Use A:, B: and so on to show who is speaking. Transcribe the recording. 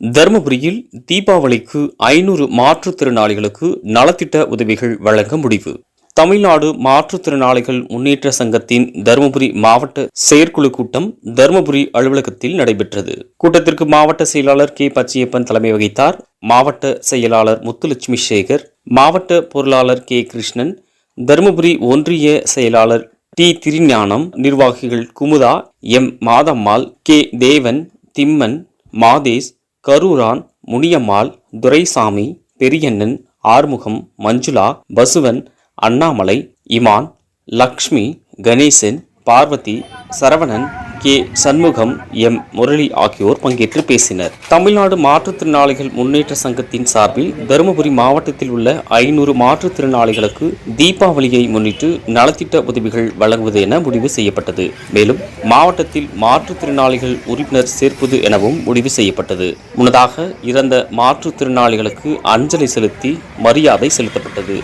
A: தருமபுரியில் தீபாவளிக்கு ஐநூறு மாற்றுத்திறனாளிகளுக்கு நலத்திட்ட உதவிகள் வழங்க முடிவு. தமிழ்நாடு மாற்றுத்திறனாளிகள் முன்னேற்ற சங்கத்தின் தருமபுரி மாவட்ட செயற்குழு கூட்டம் தருமபுரி அலுவலகத்தில் நடைபெற்றது. கூட்டத்திற்கு மாவட்ட செயலாளர் கே பச்சையப்பன் தலைமை வகித்தார். மாவட்ட செயலாளர் முத்துலட்சுமி சேகர் மாவட்ட பொருளாளர் கே கிருஷ்ணன் தருமபுரி ஒன்றிய செயலாளர் டி திருஞானம் நிர்வாகிகள் Kumudha M Mathammal K Devan Thimman Madesh Karuran Muniyammal Duraisamy Periyannan Arumugam Manjula Basavan Annamalai Iman Lakshmi Ganesan Parvathi Saravanan K. Shanmugam M. Murali ஆகியோர் பங்கேற்று பேசினர். தமிழ்நாடு மாற்றுத்திறனாளிகள் முன்னேற்ற சங்கத்தின் சார்பில் தருமபுரி மாவட்டத்தில் உள்ள ஐநூறு மாற்றுத்திறனாளிகளுக்கு தீபாவளியை முன்னிட்டு நலத்திட்ட உதவிகள் வழங்குவது என முடிவு செய்யப்பட்டது. மேலும் மாவட்டத்தில் மாற்றுத்திறனாளிகள் உறுப்பினர் சேர்ப்பது எனவும் முடிவு செய்யப்பட்டது. முன்னதாக இறந்த மாற்றுத்திறனாளிகளுக்கு அஞ்சலி செலுத்தி மரியாதை செலுத்தப்பட்டது.